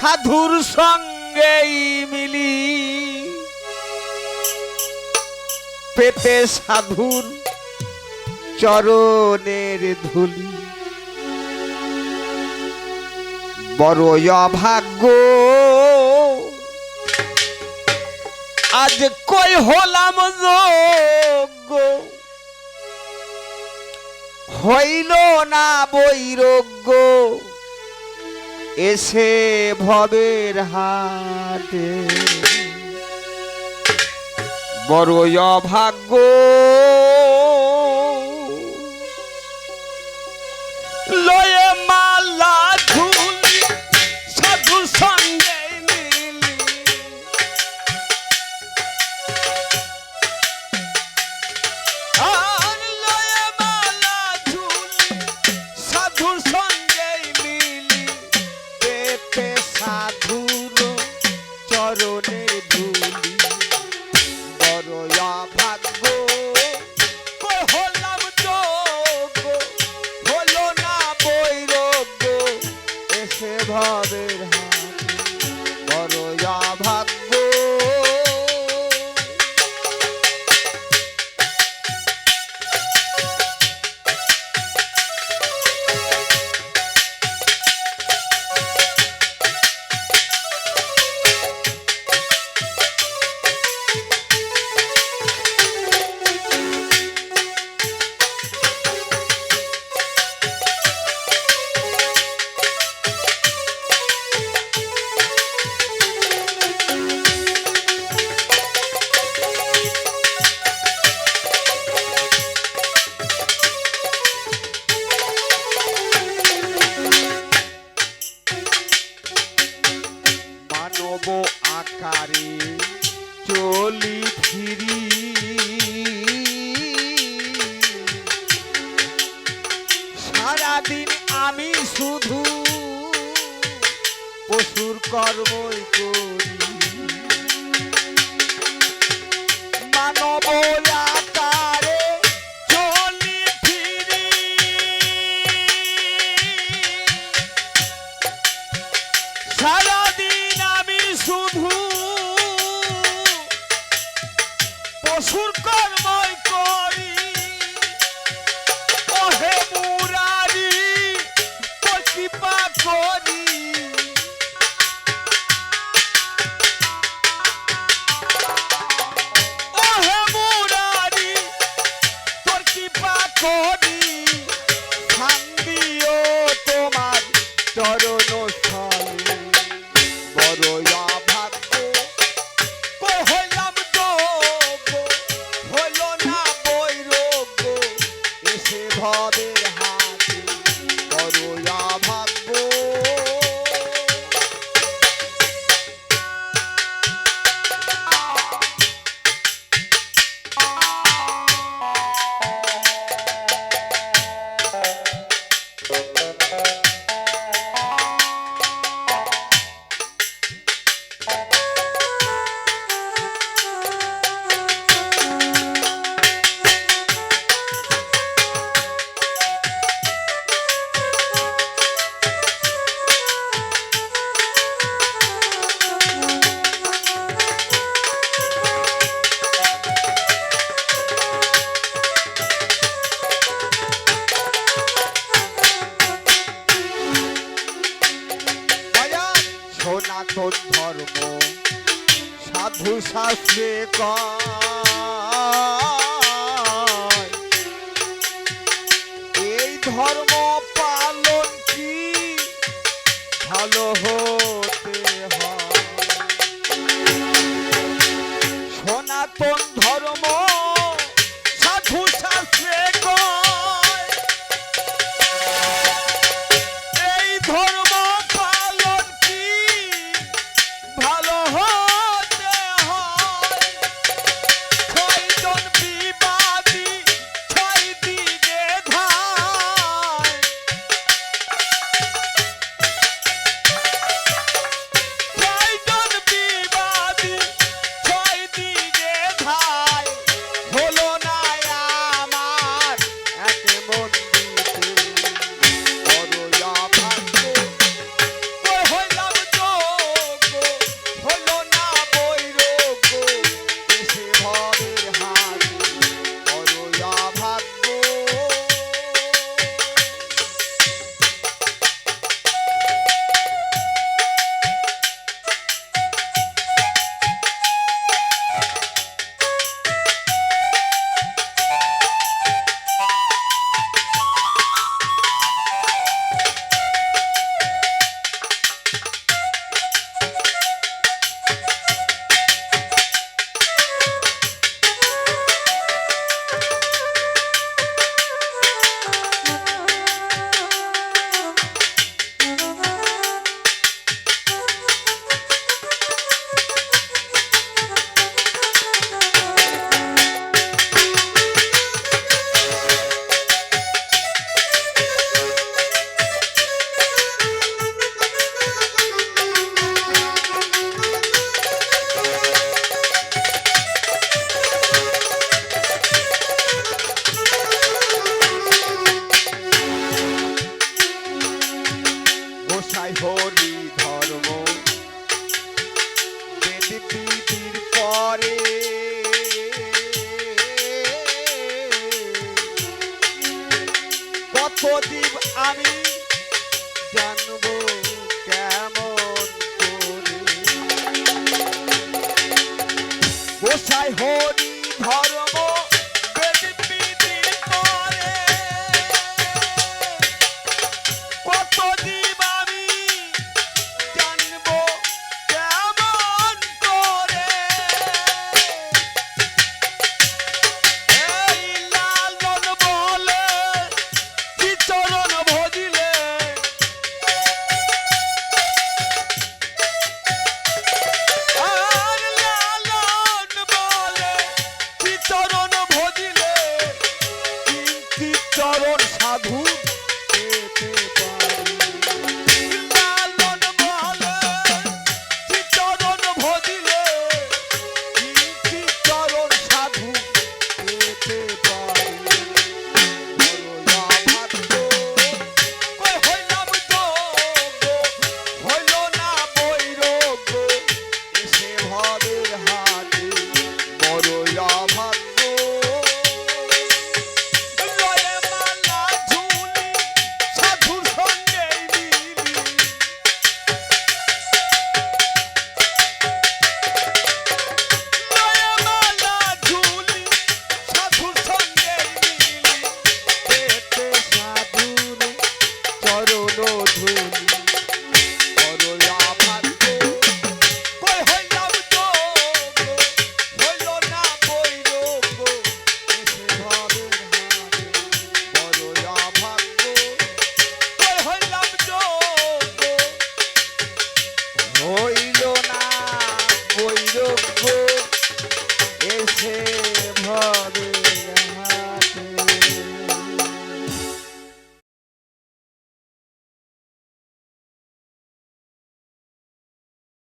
সাধুর সঙ্গেই মিলি। পেতে সাধুর চরণের ধুলি। বড় অভাগ্য। আজ কই হলাম যোগ্য? হইল না বৈরোগ্য। এসে ভবের হাতে বড় অভাগ্য এসে ভবের হাতে আকারে চলি ফিরি। সারাদিন আমি শুধু পশুর কর্মই করি। পশুর কর্মই করি। এসে সনাতন ধর্ম। সাধু শাস্ত্রে এই ধর্ম পালন কি? ভালো হতে প্রদীপ আমি জানব কেমন করে। গোসাই হরি ধর্ম ভূত।